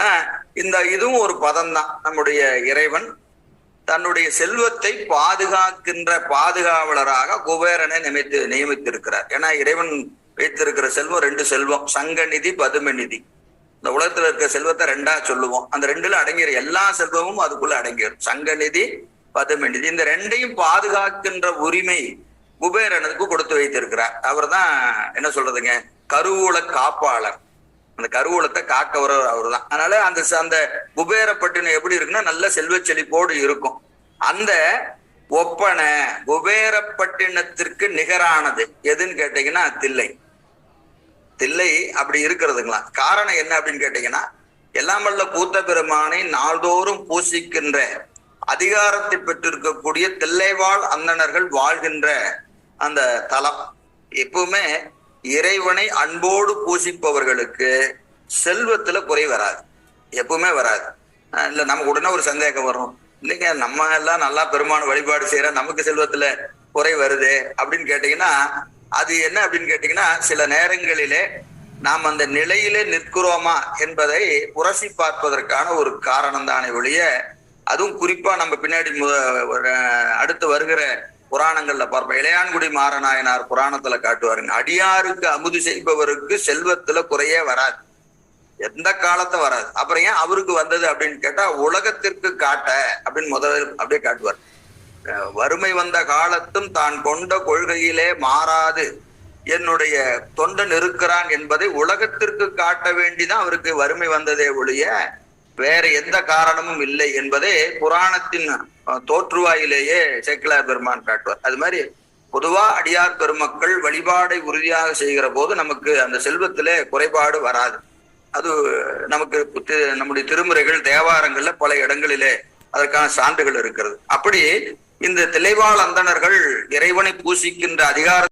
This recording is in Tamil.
ஏன்னா இந்த இதுவும் ஒரு பதம் தான் நம்முடைய இறைவன் தன்னுடைய செல்வத்தை பாதுகாக்கின்ற பாதுகாவலராக குபேரனை நியமித்து நியமித்திருக்கிறார். ஏன்னா இறைவன் வைத்திருக்கிற செல்வம் ரெண்டு செல்வம். சங்க நிதி பதும நிதி. இந்த உலகத்துல இருக்கிற செல்வத்தை ரெண்டா சொல்லுவோம். அந்த ரெண்டுல அடங்கிற எல்லா செல்வமும் அதுக்குள்ள அடங்கிடும் சங்க நிதி பதும நிதி. இந்த ரெண்டையும் பாதுகாக்கின்ற உரிமை குபேரனுக்கு கொடுத்து வைத்திருக்கிறார். அவர் தான் என்ன சொல்றதுங்க? கருவூல காப்பாளர். அந்த கருவூலத்தை காக்க வர அவர் தான் அதனால அந்த அந்த குபேரப்பட்டினம் எப்படி இருக்குன்னா நல்ல செல்வ செழிப்போடு இருக்கும். அந்த ஒப்பனை குபேரப்பட்டினத்திற்கு நிகரானது. எதுன்னு கேட்டீங்கன்னா தில்லை. தில்லை அப்படி இருக்கிறதுங்களா காரணம் என்ன அப்படின்னு கேட்டீங்கன்னா எல்லாம் வல்ல கூத்த பெருமானை நாள்தோறும் பூசிக்கின்ற அதிகாரத்தை பெற்றிருக்கக்கூடிய தில்லைவாழ் அந்தணர்கள் வாழ்கின்ற அந்த தலம். எப்பவுமே இறைவனை அன்போடு பூசிப்பவர்களுக்கு செல்வத்துல குறை வராது. எப்பவுமே வராது. இல்ல நமக்கு உடனே ஒரு சந்தேகம் வரும். இல்லைங்க நம்ம எல்லாம் நல்லா பெருமான வழிபாடு செய்யறோம் நமக்கு செல்வத்துல குறை வருது அப்படின்னு கேட்டீங்கன்னா அது என்ன அப்படின்னு கேட்டீங்கன்னா சில நேரங்களிலே நாம் அந்த நிலையிலே நிற்கிறோமா என்பதை உரசி பார்ப்பதற்கான ஒரு காரணம் தானே ஒழிய அதுவும் குறிப்பா நம்ம பின்னாடி அடுத்து வருகிற புராணங்கள்ல பார்ப்போம். இளையான்குடி மாறநாயனார் புராணத்துல காட்டுவாருங்க அடியாருக்கு அமுது செய்பவருக்கு செல்வத்துல குறையே வராது. எந்த காலத்தை வராது. அப்புறம் ஏன் அவருக்கு வந்தது அப்படின்னு கேட்டா உலகத்திற்கு காட்ட அப்படின்னு முதல் அப்படியே காட்டுவார். அஹ் வறுமை வந்த காலத்தும் தான் கொண்ட கொள்கையிலே மாறாது. என்னுடைய தொண்டன் இருக்கிறான் என்பதை உலகத்திற்கு காட்ட வேண்டிதான் அவருக்கு வறுமை வந்ததே ஒழிய வேற எந்த காரணமும் இல்லை என்பதே புராணத்தின் தோற்றுவாயிலேயே சேக்கிலார் பெருமான் காட்டுவார். அது மாதிரி பொதுவா அடியார் பெருமக்கள் வழிபாடை உறுதியாக செய்கிற போது நமக்கு அந்த செல்வத்திலே குறைபாடு வராது. அது நமக்கு நம்முடைய திருமுறைகள் தேவாரங்கள்ல பல இடங்களிலே அதற்கான சான்றுகள் இருக்கிறது. அப்படி இந்த திளைவாழ் அந்தணர்கள் இறைவனை பூசிக்கின்ற அதிகார